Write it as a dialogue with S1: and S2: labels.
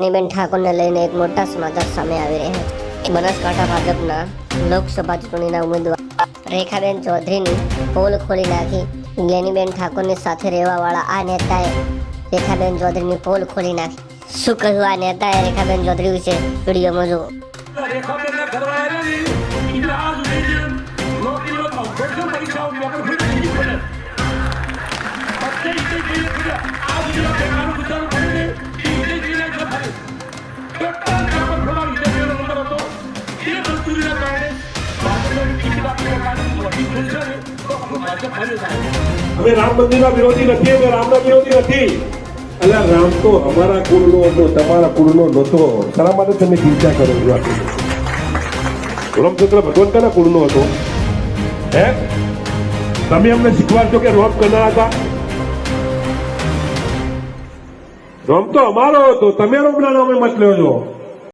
S1: નીબેન ઠાકોરને લઈને એક મોટા સમાચાર સામે આવી રહ્યા છે બનાસકાંઠા ભાજપના લોકસભા ચૂંટણીના ઉમેદવાર રેખાબેન ચૌધરીની પોલ ખોલી નાખી જ્ઞાનીબેન ઠાકોરની સાથે રહેવાવાળા આ નેતાએ રેખાબેન ચૌધરીની પોલ ખોલી નાખી શું કહ્યું આ નેતાએ રેખાબેન ચૌધરી વિશે વિડીયોમાં જુઓ
S2: રેખાબેનના ઘરવાળાની ઈને આ સુધી જે નોકરીઓ ભરતી પરીક્ષાઓ
S3: અમે રામ મંદિરના વિરોધી નથી અમે રામના વિરોધી નથી. એટલે રામ તો અમારા કુળનો હતો, તમારા કુળનો નહોતો. શા માટે તમે ચિંતા કરો છો? રામચંદ્ર ભગવાન કના કુળનો હતો. હે? તમે અમને શીખવાડશો કે રોમ કના હતા? રોમ તો અમારો હતો, તમે રોમના નામે મત છો